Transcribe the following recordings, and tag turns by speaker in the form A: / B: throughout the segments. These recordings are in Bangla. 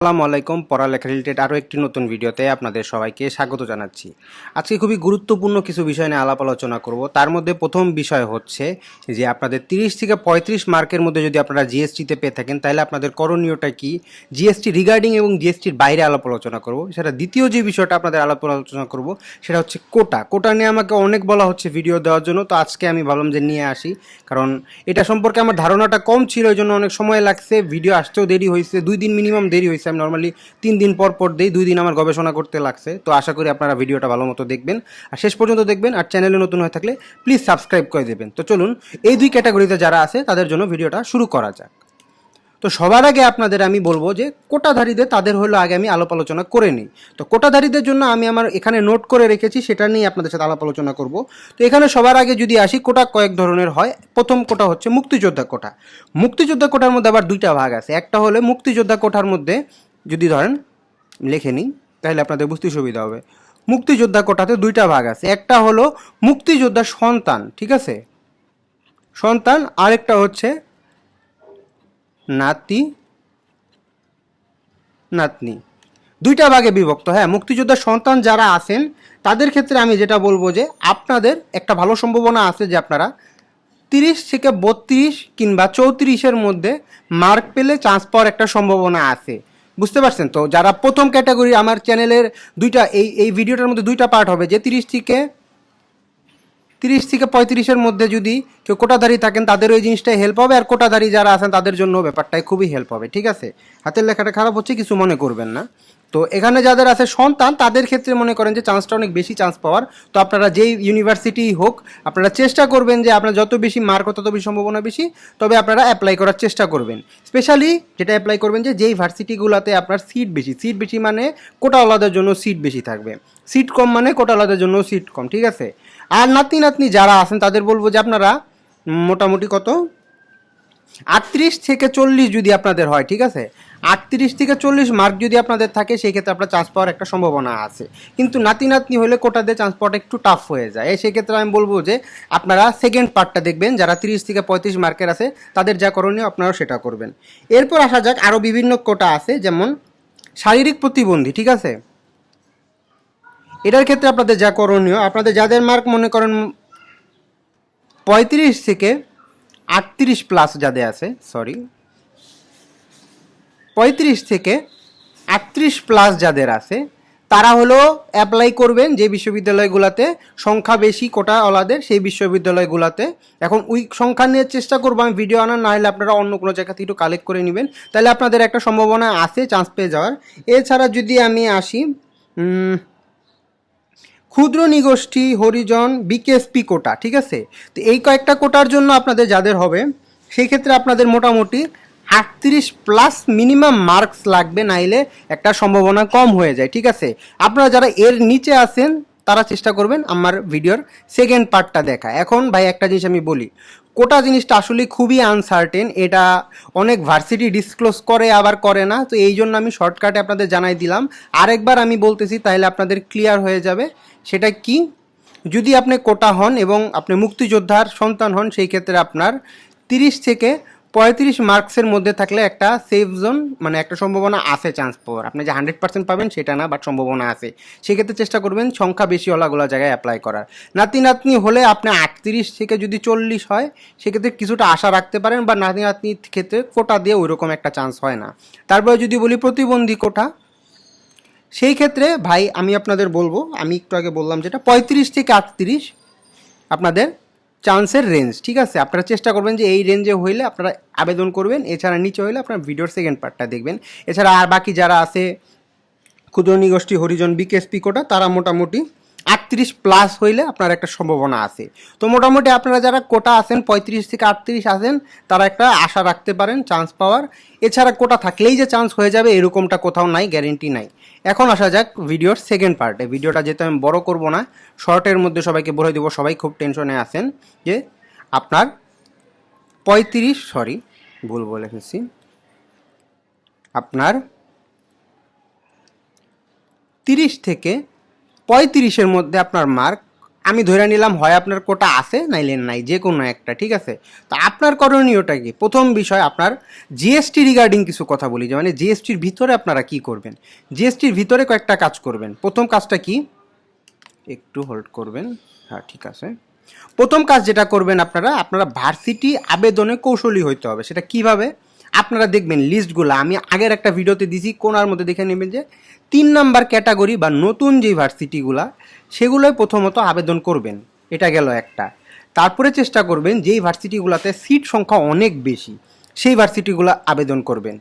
A: আসসালামু আলাইকুম, পড়ালেখা রিলেটেড আরও একটি নতুন ভিডিওতে আপনাদের সবাইকে স্বাগত জানাচ্ছি। আজকে খুবই গুরুত্বপূর্ণ কিছু বিষয় নিয়ে আলাপ আলোচনা করব। তার মধ্যে প্রথম বিষয় হচ্ছে যে আপনাদের 30 থেকে পঁয়ত্রিশ মার্কের মধ্যে যদি আপনারা জিএসটিতে পেয়ে থাকেন, তাহলে আপনাদের করণীয়টা কি? জিএসটি রিগার্ডিং এবং জিএসটির বাইরে আলাপ আলোচনা করব। সেটা দ্বিতীয় যে বিষয়টা আপনাদের আলাপ আলোচনা করব, সেটা হচ্ছে কোটা। কোটা নিয়ে আমাকে অনেক বলা হচ্ছে ভিডিও দেওয়ার জন্য, তো আজকে আমি ভাবলাম যে নিয়ে আসি, কারণ এটা সম্পর্কে আমার ধারণাটা কম ছিল ওই জন্য অনেক সময় লাগছে, ভিডিও আসতেও দেরি হয়েছে, দুই দিন মিনিমাম দেরি হয়েছে। আমি নর্মালি তিন দিন পর পর দিই, দুই দিন আমার গবেষণা করতে লাগছে। তো আশা করি আপনারা ভিডিওটা ভালো মতো দেখবেন। আর শেষ পর্যন্ত দেখবেন আর চ্যানেলে নতুন হয়ে থাকলে প্লিজ সাবস্ক্রাইব করে দেবেন। তো চলুন, এই দুই ক্যাটাগরিতে যারা আছে, তাদের জন্য ভিডিওটা শুরু করা যাক। তো সবার আগে আপনাদের আমি বলব যে কোটাধারীদের, তাদের হলো আগে আমি আলাপ আলোচনা করে নিই। তো কোটাধারীদের জন্য আমি আমার এখানে নোট করে রেখেছি, সেটা নিয়ে আপনাদের সাথে আলাপ আলোচনা করব। তো এখানে সবার আগে যদি আসি, কোটা কয়েক ধরনের হয়। প্রথম কোটা হচ্ছে মুক্তিযোদ্ধা কোটা। মুক্তিযোদ্ধা কোটার মধ্যে আবার দুইটা ভাগ আছে। একটা হলে মুক্তিযোদ্ধা কোটার মধ্যে যদি ধরেন, লিখে নিই, তাহলে আপনাদের বুঝতে সুবিধা হবে। মুক্তিযোদ্ধা কোটাতে দুইটা ভাগ আছে। একটা হলো মুক্তিযোদ্ধার সন্তান, ঠিক আছে? সন্তান, আরেকটা হচ্ছে নাতি, নাতনি। দুইটা ভাগে বিভক্ত। হ্যাঁ মুক্তিযোদ্ধার সন্তান যারা আছেন, তাদের ক্ষেত্রে আমি যেটা বলব যে আপনাদের একটা ভালো সম্ভাবনা আছে যে আপনারা তিরিশ থেকে বত্রিশ কিংবা চৌত্রিশের মধ্যে মার্ক পেলে চান্স পাওয়ার একটা সম্ভাবনা আছে। বুঝতে পারছেন তো? যারা প্রথম ক্যাটাগরি আমার চ্যানেলের দুইটা, এই এই ভিডিওটার মধ্যে দুইটা পার্ট হবে, যে তিরিশ থেকে তিরিশ থেকে পঁয়ত্রিশের মধ্যে যদি কেউ কোটাধারী থাকেন তাদের ওই জিনিসটাই হেল্প হবে। আর কোটাধারী যারা আছেন, তাদের জন্য ব্যাপারটাই খুবই হেল্প হবে, ঠিক আছে? হাতের লেখাটা খারাপ হচ্ছে, কিছু মনে করবেন না। তো এখানে যাদের আছে সন্তান, তাদের ক্ষেত্রে মনে করেন যে চান্সটা অনেক বেশি চান্স পাওয়ার। তো আপনারা যেই ইউনিভার্সিটি হোক, আপনারা চেষ্টা করবেন যে আপনার যত বেশি মার্ক তত বেশি সম্ভাবনা বেশি, তবে আপনারা অ্যাপ্লাই করার চেষ্টা করবেন। স্পেশালি যেটা অ্যাপ্লাই করবেন যে যেই ভার্সিটিগুলোতে আপনার সিট বেশি সিট বেশি মানে কোটাওয়ালাদের জন্য সিট বেশি থাকবে। সিট কম মানে কোটাওয়ালাদের জন্য সিট কম, ঠিক আছে? আর নাতি নাতনি যারা আছেন, তাদের বলব যে আপনারা মোটামুটি কত? আটত্রিশ থেকে চল্লিশ যদি আপনাদের হয়, ঠিক আছে? আটত্রিশ থেকে চল্লিশ মার্ক যদি আপনাদের থাকে, সেই ক্ষেত্রে আপনার চান্স পাওয়ার একটা সম্ভাবনা আছে। কিন্তু নাতি নাতনি হলে কোটাতে চান্স পাওয়াটা একটু টাফ হয়ে যায়। সেক্ষেত্রে আমি বলব যে, আপনারা সেকেন্ড পার্টটা দেখবেন, যারা তিরিশ থেকে পঁয়ত্রিশ মার্কের আছে, তাদের যা করণীয় আপনারাও সেটা করবেন। এরপর আসা যাক আরও বিভিন্ন কোটা আছে, যেমন শারীরিক প্রতিবন্ধী, ঠিক আছে? এটার ক্ষেত্রে আপনাদের যা করণীয়, আপনাদের যাদের মার্ক মনে করেন পঁয়ত্রিশ থেকে আটত্রিশ প্লাস যাদের আছে সরি পঁয়ত্রিশ থেকে আটত্রিশ প্লাস যাদের আছে, তারা হলো অ্যাপ্লাই করবেন যে বিশ্ববিদ্যালয়গুলোতে সংখ্যা বেশি কোটাওয়ালাদের সেই বিশ্ববিদ্যালয়গুলোতে। এখন ওই সংখ্যা নিয়ে চেষ্টা করব আমি ভিডিও আনার না হলে আপনারা অন্য কোনো জায়গা থেকে একটু কালেক্ট করে নেবেন। তাহলে আপনাদের একটা সম্ভাবনা আছে চান্স পেয়ে যাওয়ার। এছাড়া যদি আমি আসি ক্ষুদ্র নিগোষ্ঠী হরিজন বিকেএসপি কোটা, ঠিক আছে? তো এই কয়েকটা কোটার জন্য আপনাদের যাদের হবে, সেই ক্ষেত্রে আপনাদের মোটামুটি আটত্রিশ প্লাস মিনিমাম মার্কস লাগবে, নাইলে একটা সম্ভাবনা কম হয়ে যায়, ঠিক আছে? আপনারা যারা এর নিচে আছেন, তারা চেষ্টা করবেন আমার ভিডিওর সেকেন্ড পার্টটা দেখা। এখন ভাই, একটা জিনিস আমি বলি কোটা জিনিসটা আসলে খুবই আনসার্টেন এটা অনেক ভার্সিটি ডিসক্লোজ করে, আবার করে না। তো এই জন্য আমি শর্টকাটে আপনাদের জানাই দিলাম। আরেকবার আমি বলতেছি তাহলে আপনাদের ক্লিয়ার হয়ে যাবে। সেটা কি? যদি আপনি কোটা হন এবং আপনি মুক্তিযোদ্ধার সন্তান হন, সেই ক্ষেত্রে আপনার তিরিশ থেকে পঁয়ত্রিশ মার্কসের মধ্যে থাকলে একটা সেফ জোন মানে একটা সম্ভাবনা আছে চান্স পাওয়ার। আপনি যে হান্ড্রেড পার্সেন্ট পাবেন সেটা না বাট সম্ভাবনা আছে। সেক্ষেত্রে চেষ্টা করবেন সংখ্যা বেশি ওলাগুলো জায়গায় অ্যাপ্লাই করার। নাতি নাতনি হলে আপনি আটত্রিশ থেকে যদি চল্লিশ হয়, সেক্ষেত্রে কিছুটা আশা রাখতে পারেন বা নাতি নাতনির ক্ষেত্রে কোটা দিয়ে ওইরকম একটা চান্স হয় না। তারপরে যদি বলি প্রতিবন্ধী কোটা, সেই ক্ষেত্রে ভাই, আমি আপনাদের বলব, আমি একটু আগে বললাম যেটা, পঁয়ত্রিশ থেকে আটত্রিশ আপনাদের চান্সের রেঞ্জ ঠিক আছে? আপনারা চেষ্টা করবেন যে এই রেঞ্জে হইলে আপনারা আবেদন করবেন। এছাড়া নিচে হইলে আপনার ভিডিওর সেকেন্ড পার্টটা দেখবেন। এছাড়া আর বাকি যারা আছে, ক্ষুদ্র নিগোষ্ঠী, হরিজন বিকেএসপি কোটা তারা মোটামুটি আটত্রিশ প্লাস হইলে আপনার একটা সম্ভাবনা আছে। তো মোটামুটি আপনারা যারা কোটা আছেন, পঁয়ত্রিশ থেকে আটত্রিশ আছেন, তারা একটা আশা রাখতে পারেন চান্স পাওয়ার। এছাড়া কোটা থাকলেই যে চান্স হয়ে যাবে, এরকমটা কোথাও নাই গ্যারেন্টি নাই। এখন আসা যাক ভিডিওর সেকেন্ড পার্টে ভিডিওটা যেহেতু আমি বড় করব না শর্টের মধ্যে সবাইকে বলে দেবো, সবাই খুব টেনশনে আছেন যে আপনার পঁয়ত্রিশ সরি ভুল বলে ফেলছি। আপনার তিরিশ থেকে পঁয়ত্রিশের মধ্যে আপনার মার্ক আমি ধরে নিলাম হয় আপনার কোটা আছে, নাইলে নাই, যে কোনো একটা, ঠিক আছে? তো আপনার করণীয়টা কি? প্রথম বিষয় আপনার জিএসটি রিগার্ডিং কিছু কথা বলি, যে মানে জিএসটির ভিতরে আপনারা কি করবেন? জিএসটির ভিতরে কয়েকটা কাজ করবেন। প্রথম কাজটা কি? একটু হোল্ড করবেন। হ্যাঁ ঠিক আছে। প্রথম কাজ যেটা করবেন আপনারা আপনারা ভার্সিটি আবেদনে কৌশলী হইতে হবে। সেটা কীভাবে? আপনারা দেখবেন লিস্টগুলো আমি আগের একটা ভিডিওতে দিছি, কোনার মধ্যে দেখে নেবেন যে তিন নাম্বার ক্যাটাগরি বা নতুন যে ভার্সিটিগুলা, সেগুলোই প্রথমত আবেদন করবেন। এটা গেল একটা। তারপরে চেষ্টা করবেন যেই ভার্সিটিগুলোতে সিট সংখ্যা অনেক বেশি, সেই ভার্সিটিগুলো আবেদন করবেন।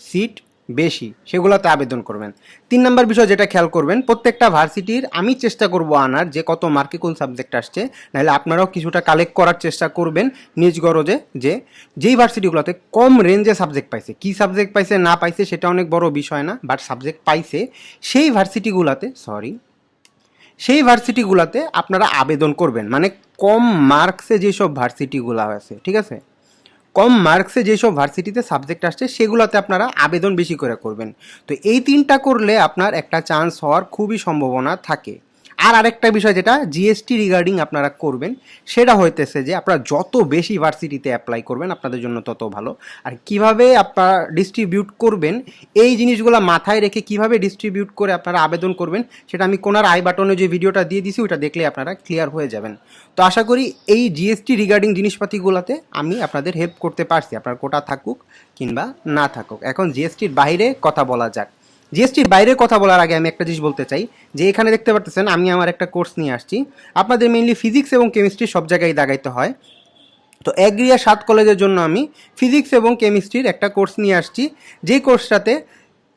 A: সিট বেশি, সেগুলোতে আবেদন করবেন। তিন নম্বর বিষয় যেটা খেয়াল করবেন, প্রত্যেকটা ভার্সিটির আমি চেষ্টা করব আনার যে কত মার্কে কোন সাবজেক্ট আসছে, নাহলে আপনারাও কিছুটা কালেক্ট করার চেষ্টা করবেন নিজ গরজে যে যেই ভার্সিটিগুলোতে কম রেঞ্জে সাবজেক্ট পাইছে। কি সাবজেক্ট পাইছে, না পাইছে, সেটা অনেক বড় বিষয় না বাট সাবজেক্ট পাইছে, সেই ভার্সিটিগুলোতে সরি সেই ভার্সিটিগুলোতে আপনারা আবেদন করবেন। মানে কম মার্কসে যেসব ভার্সিটিগুলো আছে, ঠিক আছে? কম মার্কসে যেসব ভার্সিটিতে সাবজেক্ট আসছে, সেগুলোতে আপনারা আবেদন বেশি করে করবেন। তো এই তিনটা করলে আপনার একটা চান্স হওয়ার খুবই সম্ভাবনা থাকে। আর আরেকটা বিষয় যেটা জিএসটি রিগার্ডিং আপনারা করবেন, সেটা হইতেছে যে আপনারা যত বেশি ভার্সিটিতে অ্যাপ্লাই করবেন, আপনাদের জন্য তত ভালো। আর কীভাবে আপনারা ডিস্ট্রিবিউট করবেন, এই জিনিসগুলো মাথায় রেখে কীভাবে ডিস্ট্রিবিউট করে আপনারা আবেদন করবেন, সেটা আমি কোনার আই বাটনে যে ভিডিওটা দিয়ে দিছি ওটা দেখলে আপনারা ক্লিয়ার হয়ে যাবেন। তো আশা করি এই জিএসটি রিগার্ডিং জিনিসপাতিগুলোতে আমি আপনাদের হেল্প করতে পারছি, আপনার কোটা থাকুক কিংবা না থাকুক। এখন জিএসটির বাইরে কথা বলা যাক। জিএসটির বাইরে কথা বলার আগে আমি একটা জিনিস বলতে চাই, যে এখানে দেখতে পারতেছেন আমি আমার একটা কোর্স নিয়ে আসছি। আপনাদের মেইনলি ফিজিক্স এবং কেমিস্ট্রি সব জায়গায় দাগাইতে হয়। তো অ্যাগ্রিয়া সাত কলেজের জন্য আমি ফিজিক্স এবং কেমিস্ট্রির একটা কোর্স নিয়ে আসছি। যে কোর্সটাতে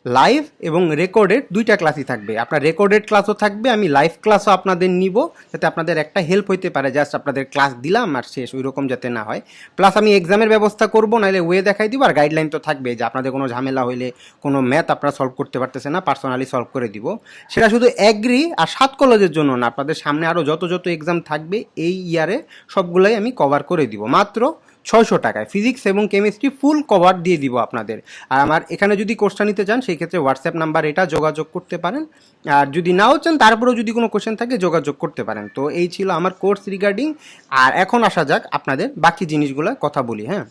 A: লাইভ এবং রেকর্ডেড দুইটা ক্লাসই থাকবে। আপনার রেকর্ডেড ক্লাসও থাকবে, আমি লাইভ ক্লাসও আপনাদের নিব, যাতে আপনাদের একটা হেল্প হইতে পারে। জাস্ট আপনাদের ক্লাস দিলাম আর শেষ ওই রকম যাতে না হয়। প্লাস আমি এক্সামের ব্যবস্থা করব নাহলে ওয়ে দেখাই দিব, আর গাইডলাইন তো থাকবে যে আপনাদের কোনো ঝামেলা হইলে, কোনো ম্যাথ আপনারা সলভ করতে পারতেছে না পার্সোনালি সলভ করে দিব। সেটা শুধু অ্যাগ্রি আর সাত কলেজের জন্য না, আপনাদের সামনে আরও যত যত এক্সাম থাকবে, এই ইয়ারে সবগুলোই আমি কভার করে দিব। মাত্র ছয়শো টাকায়। ফিজিক্স এবং কেমিস্ট্রি ফুল কভার দিয়ে দিব আপনাদের। আর আমার এখানে যদি কোর্সটা নিতে চান, সেই ক্ষেত্রে হোয়াটসঅ্যাপ নাম্বার এটা যোগাযোগ করতে পারেন। আর যদি নাও চান, তারপরেও যদি কোনো কোশ্চেন থাকে, যোগাযোগ করতে পারেন। তো এই ছিল আমার কোর্স রিগার্ডিং আর এখন আসা যাক আপনাদের বাকি জিনিসগুলো কথা বলি হ্যাঁ?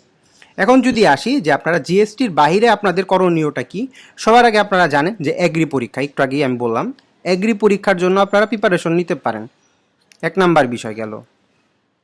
A: এখন যদি আসি যে আপনারা জিএসটির বাইরে আপনাদের করণীয়টা কি, সবার আগে আপনারা জানেন যে এগ্রি পরীক্ষা। একটু আগেই আমি বললাম এগ্রি পরীক্ষার জন্য আপনারা প্রিপারেশন নিতে পারেন। এক নাম্বার বিষয় গেল।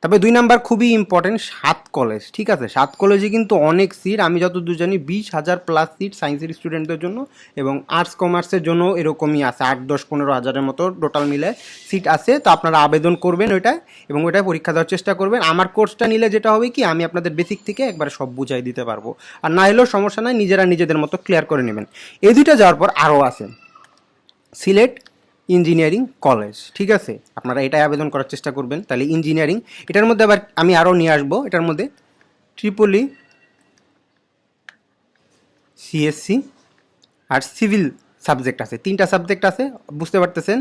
A: তবে দুই নাম্বার খুবই ইম্পর্টেন্ট সাত কলেজ ঠিক আছে? সাত কলেজে কিন্তু অনেক সিট আমি যতদূর জানি বিশ হাজার প্লাস সিট সায়েন্সের স্টুডেন্টদের জন্য এবং আর্টস কমার্সের জন্য এরকমই আছে, আট, দশ, পনেরো হাজারের মতো টোটাল মিলে সিট আছে। তো আপনারা আবেদন করবেন ওইটায় এবং ওইটায় পরীক্ষা দেওয়ার চেষ্টা করবেন। আমার কোর্সটা নিলে যেটা হবে কি, আমি আপনাদের বেসিক থেকে একবার সব বুঝাই দিতে পারব। আর না হলেও সমস্যা নাই, নিজেরা নিজেদের মতো ক্লিয়ার করে নেবেন। এই দুইটা যাওয়ার পর আরও আছে। সিলেট ইঞ্জিনিয়ারিং কলেজ, ঠিক আছে? আপনারা এটাই আবেদন করার চেষ্টা করবেন, তাহলে ইঞ্জিনিয়ারিং। এটার মধ্যে আবার আমি আরও নিয়ে আসব, এটার মধ্যে ট্রিপলি সিএসসি আর সিভিল সাবজেক্ট আছে। তিনটা সাবজেক্ট আছে, বুঝতে পারতেছেন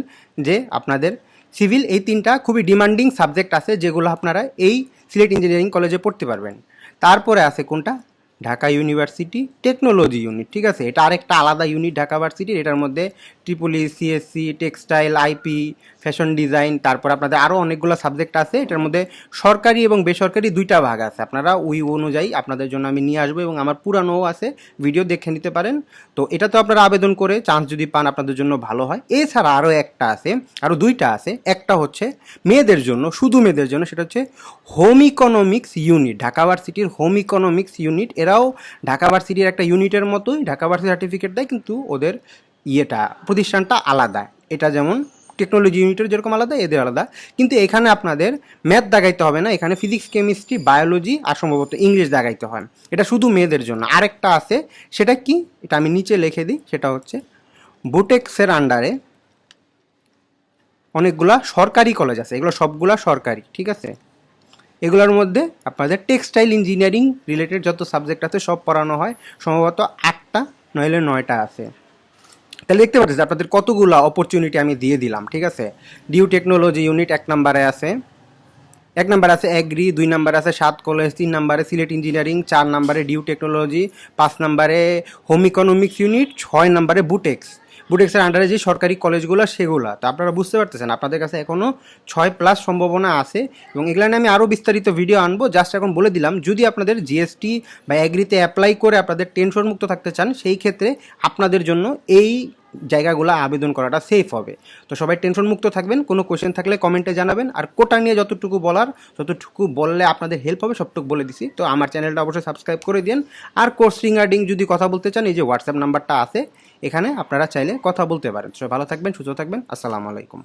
A: যে আপনাদের সিভিল এই তিনটা খুবই ডিমান্ডিং সাবজেক্ট আছে, যেগুলো আপনারা এই সিলেট ইঞ্জিনিয়ারিং কলেজে পড়তে পারবেন। তারপরে আছে কোনটা? ঢাকা ইউনিভার্সিটি টেকনোলজি ইউনিট, ঠিক আছে? এটা আরেকটা আলাদা ইউনিট ঢাকা ভার্সিটির, এটার মধ্যে triple E CSE textile IP fashion design তারপর আপনাদের আরও অনেকগুলো সাবজেক্ট আছে, এটার মধ্যে সরকারি এবং বেসরকারি দুইটা ভাগ আছে। আপনারা ওই অনুযায়ী আপনাদের জন্য আমি নিয়ে আসব এবং আমার পুরানোও আছে ভিডিও দেখে নিতে পারেন। তো এটা তো আপনারা আবেদন করে চান্স যদি পান আপনাদের জন্য ভালো হয়। এছাড়া আরও একটা আছে আরও দুইটা আছে। একটা হচ্ছে মেয়েদের জন্য, শুধু মেয়েদের জন্য, সেটা হচ্ছে হোম ইকোনমিক্স ইউনিট ঢাকা ভার্সিটির হোম ইকোনমিক্স ইউনিট এরাও ঢাকা ভার্সিটির একটা ইউনিটের মতোই, ঢাকা ভার্সিটি সার্টিফিকেট দেয়, কিন্তু ওদের ইয়েটা, প্রতিষ্ঠানটা আলাদা। এটা যেমন টেকনোলজি ইউনিটের যেরকম আলাদা, এদের আলাদা। কিন্তু এখানে আপনাদের ম্যাথ দাগাইতে হবে না, এখানে ফিজিক্স কেমিস্ট্রি বায়োলজি আর সম্ভবত ইংলিশ দাগাইতে হয়। এটা শুধু মেয়েদের জন্য। আরেকটা আছে, সেটা কি? এটা আমি নিচে লিখে দিই, সেটা হচ্ছে বুটেক্সের আন্ডারে অনেকগুলা সরকারি কলেজ আছে। এগুলো সবগুলা সরকারি, ঠিক আছে? এগুলোর মধ্যে আপনাদের টেক্সটাইল ইঞ্জিনিয়ারিং রিলেটেড যত সাবজেক্ট আছে, সব পড়ানো হয়। সম্ভবত আটটা, নইলে নয়টা আছে। তাহলে দেখতে পাচ্ছি আপনাদের কতগুলো অপরচুনিটি আমি দিয়ে দিলাম, ঠিক আছে? ডিউ টেকনোলজি ইউনিট এক নম্বরে আছে, এক নাম্বার আছে এগ্রি দুই নাম্বার আছে সাত কলেজ তিন নাম্বারে সিলেট ইঞ্জিনিয়ারিং চার নাম্বারে ডিউ টেকনোলজি পাঁচ নাম্বারে হোম ইকোনমিক্স ইউনিট ছয় নাম্বারে বুটেক্স বুটেক্সের আন্ডারে যে সরকারি কলেজগুলো সেগুলো। তো আপনারা বুঝতে পারতেছেন, আপনাদের কাছে এখনও ছয় প্লাস সম্ভাবনা আছে এবং এগুলো নিয়ে আমি আরও বিস্তারিত ভিডিও আনব। জাস্ট এখন বলে দিলাম, যদি আপনাদের জিএসটি বা অ্যাগ্রিতে অ্যাপ্লাই করে আপনাদের টেনশন মুক্ত থাকতে চান, সেই ক্ষেত্রে আপনাদের জন্য এই জায়গাগুলো আবেদন করাটা সেফ হবে। তো সবাই টেনশন মুক্ত থাকবেন, কোনো কোয়েশ্চেন থাকলে কমেন্টে জানাবেন। আর কোটা নিয়ে যতটুকু বলার যতটুকু বললে আপনাদের হেল্প হবে, সবটুকু বলে দিছি। তো আমার চ্যানেলটা অবশ্যই সাবস্ক্রাইব করে দিন আর কোর্স রিগার্ডিং যদি কথা বলতে চান, এই যে হোয়াটসঅ্যাপ নাম্বারটা আছে এখানে আপনারা চাইলে কথা বলতে পারেন। সবাই ভালো থাকবেন সুস্থ থাকবেন। আসসালামু আলাইকুম।